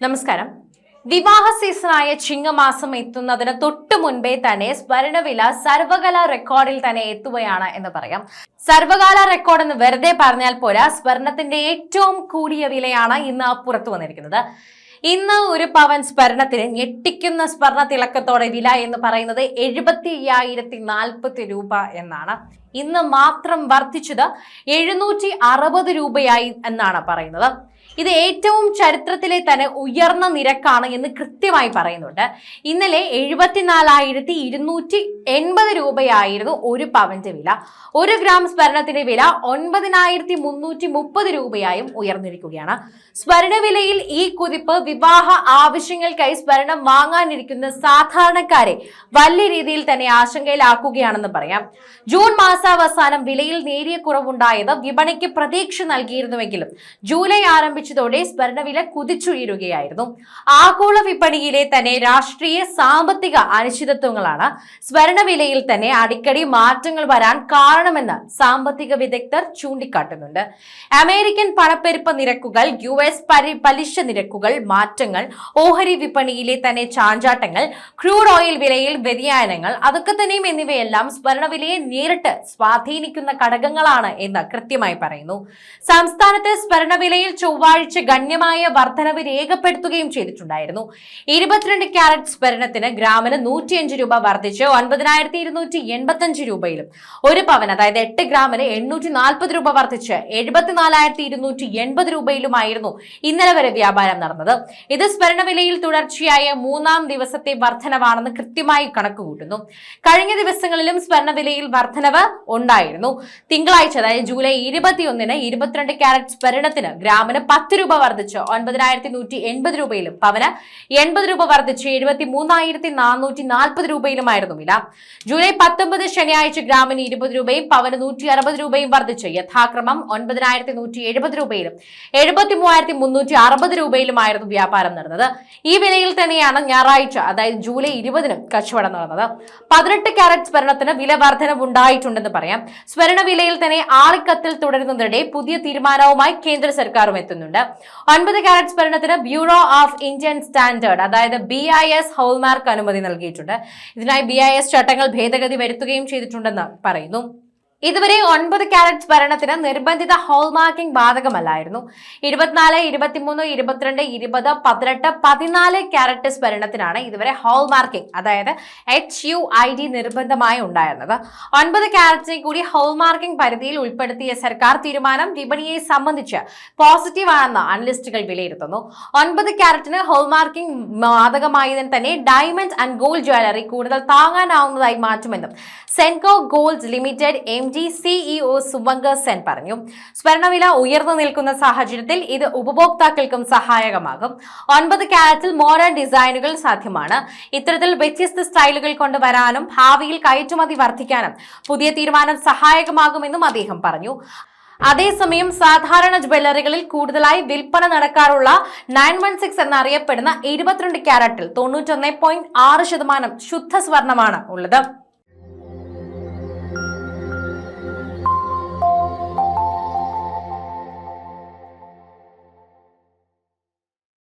നമസ്കാരം. വിവാഹ സീസണായ ചിങ്ങമാസം എത്തുന്നതിന് തൊട്ടു മുൻപേ തന്നെ സ്വർണവില സർവകലാ റെക്കോർഡിൽ തന്നെ എത്തുകയാണ് എന്ന് പറയാം. സർവകാല റെക്കോർഡ് എന്ന് വെറുതെ പറഞ്ഞാൽ പോരാ സ്വർണത്തിന്റെ ഏറ്റവും കൂടിയ വിലയാണ് ഇന്ന് പുറത്തു വന്നിരിക്കുന്നത്. ഇന്ന് ഒരു പവൻ സ്വർണത്തിന് ഞെട്ടിക്കുന്ന സ്വർണ തിളക്കത്തോടെ വില എന്ന് പറയുന്നത് എഴുപത്തി അയ്യായിരത്തി നാൽപ്പത്തി രൂപ എന്നാണ്. ഇന്ന് മാത്രം വർദ്ധിച്ചത് എഴുന്നൂറ്റി അറുപത് രൂപയായി എന്നാണ് പറയുന്നത്. ഇത് ഏറ്റവും ചരിത്രത്തിലെ തന്നെ ഉയർന്ന നിരക്കാണ് എന്ന് കൃത്യമായി പറയുന്നുണ്ട്. ഇന്നലെ എഴുപത്തിനാലായിരത്തി ഇരുന്നൂറ്റി എൺപത് രൂപയായിരുന്നു ഒരു പവന്റെ വില. ഒരു ഗ്രാം സ്വർണത്തിന്റെ വില ഒൻപതിനായിരത്തി മുന്നൂറ്റി മുപ്പത് രൂപയായും ഉയർന്നിരിക്കുകയാണ്. സ്വർണവിലയിൽ ഈ കുതിപ്പ് വിവാഹ ആവശ്യങ്ങൾക്കായി സ്വർണം വാങ്ങാനിരിക്കുന്ന സാധാരണക്കാരെ വലിയ രീതിയിൽ തന്നെ ആശങ്കയിലാക്കുകയാണെന്ന് പറയാം. ജൂൺ മാസാവസാനം വിലയിൽ നേരിയ കുറവുണ്ടായത് വിപണിക്ക് പ്രതീക്ഷ നൽകിയിരുന്നുവെങ്കിലും ജൂലൈ ആരംഭിച്ചതോടെ സ്വർണവില കുതിച്ചുയരുകയായിരുന്നു. ആഗോള വിപണിയിലെ തന്നെ രാഷ്ട്രീയ സാമ്പത്തിക അനിശ്ചിതത്വങ്ങളാണ് സ്വർണവിലയിൽ തന്നെ അടിക്കടി മാറ്റങ്ങൾ വരാൻ കാരണമെന്ന് സാമ്പത്തിക വിദഗ്ധർ ചൂണ്ടിക്കാട്ടുന്നുണ്ട്. അമേരിക്കൻ പണപ്പെരുപ്പ നിരക്കുകൾ യു എസ് പലിശ നിരക്കുകൾ മാറ്റങ്ങൾ ഓഹരി വിപണിയിലെ തന്നെ ചാഞ്ചാട്ടങ്ങൾ ക്രൂഡ് ഓയിൽ വിലയിൽ വ്യതിയാനങ്ങൾ അതൊക്കെ തന്നെയും എന്നിവയെല്ലാം സ്വർണവിലയെ നേരിട്ട് സ്വാധീനിക്കുന്ന ഘടകങ്ങളാണ് എന്ന് കൃത്യമായി പറയുന്നു. സംസ്ഥാനത്തെ സ്വർണവിലയിൽ ചൊവ്വാഴ്ച ഗണ്യമായ വർധനവ് രേഖപ്പെടുത്തുകയും ചെയ്തിട്ടുണ്ടായിരുന്നു. ഇരുപത്തിരണ്ട് ക്യാരറ്റ് സ്വർണത്തിന് ഗ്രാമിന് നൂറ്റിയഞ്ച് രൂപ വർദ്ധിച്ച് ഒൻപതിനായിരത്തി ഇരുന്നൂറ്റി രൂപയിലും ഒരു പവൻ അതായത് എട്ട് ഗ്രാമിന് എണ്ണൂറ്റി നാൽപ്പത് രൂപ വർദ്ധിച്ച് എഴുപത്തിനാലായിരത്തി ഇരുന്നൂറ്റി എൺപത് രൂപയിലുമായിരുന്നു ഇന്നലെ വരെ വ്യാപാരം നടന്നത്. ഇത് സ്വർണവിലയിൽ തുടർച്ചയായ മൂന്നാം ദിവസത്തെ വർധനവാണെന്ന് കൃത്യമായി കണക്കുകൂട്ടുന്നു. കഴിഞ്ഞ ദിവസങ്ങളിലും സ്വർണവിലയിൽ വർധനവ് ഉണ്ടായിരുന്നു. തിങ്കളാഴ്ച അതായത് ജൂലൈ ഇരുപത്തിയൊന്നിന് ഇരുപത്തിരണ്ട് ക്യാരറ്റ് സ്വർണത്തിന് ഗ്രാമിന് പത്ത് രൂപ വർദ്ധിച്ച് ഒൻപതിനായിരത്തി നൂറ്റി എൺപത് രൂപയിലും പവന് എൺപത് രൂപ വർദ്ധിച്ച് എഴുപത്തി മൂന്നായിരത്തി നാനൂറ്റി നാൽപ്പത് രൂപയിലുമായിരുന്നു വില. ജൂലൈ പത്തൊമ്പത് ശനിയാഴ്ച ഗ്രാമിന് ഇരുപത് രൂപയും പവന് നൂറ്റി അറുപത് രൂപയും വർദ്ധിച്ച്. യഥാക്രമം ഒൻപതിനായിരത്തി നൂറ്റി എഴുപത് രൂപയിലും എഴുപത്തി മൂവായിരത്തി മുന്നൂറ്റി അറുപത് രൂപയിലുമായിരുന്നു വ്യാപാരം നടന്നത്. ഈ വിലയിൽ തന്നെയാണ് ഞായറാഴ്ച അതായത് ജൂലൈ ഇരുപതിനും കച്ചവടം നടന്നത്. പതിനെട്ട് ക്യാരറ്റ് സ്വർണത്തിന് വില വർധനവ് ഉണ്ടായിട്ടുണ്ടെന്ന് പറയാം. സ്വർണവിലയിൽ തന്നെ ആളിക്കത്തിൽ തുടരുന്നതിനിടെ പുതിയ തീരുമാനവുമായി കേന്ദ്ര സർക്കാരും എത്തുന്നുണ്ട്. ഒൻപത് കാരറ്റ് സ്വർണത്തിന് ബ്യൂറോ ഓഫ് ഇന്ത്യൻ സ്റ്റാൻഡേർഡ് അതായത് ബി ഐ എസ് ഹോൾമാർക്ക് അനുമതി നൽകിയിട്ടുണ്ട്. ഇതിനായി ബി ഐ എസ് ചട്ടങ്ങൾ ഭേദഗതി വരുത്തുകയും ചെയ്തിട്ടുണ്ടെന്ന് പറയുന്നു. ഇതുവരെ ഒൻപത് കാരറ്റ് ഭരണത്തിന് നിർബന്ധിത ഹോൾമാർക്കിംഗ് ബാധകമല്ലായിരുന്നു. ഇരുപത്തിനാല് ഇരുപത്തിമൂന്ന് ഇരുപത്തിരണ്ട് ഇരുപത് പതിനെട്ട് പതിനാല് കാരറ്റ് ഭരണത്തിനാണ് ഇതുവരെ ഹോൾമാർക്കിംഗ് അതായത് എച്ച് യു ഐ ഡി നിർബന്ധമായി ഉണ്ടായിരുന്നത്. ഒൻപത് ക്യാരറ്റിനെ കൂടി ഹോൾമാർക്കിംഗ് പരിധിയിൽ ഉൾപ്പെടുത്തിയ സർക്കാർ തീരുമാനം വിപണിയെ സംബന്ധിച്ച് പോസിറ്റീവ് ആണെന്ന് അനലിസ്റ്റുകൾ വിലയിരുത്തുന്നു. ഒൻപത് ക്യാരറ്റിന് ഹോൾമാർക്കിംഗ് ബാധകമായതിന് തന്നെ ഡയമണ്ട് ആൻഡ് ഗോൾഡ് ജ്വല്ലറി കൂടുതൽ താങ്ങാനാവുന്നതായി മാറ്റുമെന്നും Senco gold limited M D CEO സുമംഗ Sen പറഞ്ഞു. സ്വർണവില ഉയർന്നു നിൽക്കുന്ന സാഹചര്യത്തിൽ ഇത് ഉപഭോക്താക്കൾക്കും സഹായകമാകും. ഒൻപത് കാരറ്റിൽ മോഡേൺ ഡിസൈനുകൾ സാധ്യമാണ്. ഇത്തരത്തിൽ വ്യത്യസ്ത സ്റ്റൈലുകൾ കൊണ്ടുവരാനും ഭാവിയിൽ കയറ്റുമതി വർദ്ധിക്കാനും പുതിയ തീരുമാനം സഹായകമാകുമെന്നും അദ്ദേഹം പറഞ്ഞു. അതേസമയം സാധാരണ ജ്വല്ലറികളിൽ കൂടുതലായി വിൽപ്പന നടക്കാറുള്ള നയൻ വൺ സിക്സ് എന്നറിയപ്പെടുന്ന ഇരുപത്തിരണ്ട് ക്യാരറ്റിൽ തൊണ്ണൂറ്റൊന്ന് പോയിന്റ് ആറ് ശതമാനം ശുദ്ധ സ്വർണമാണ് ഉള്ളത്.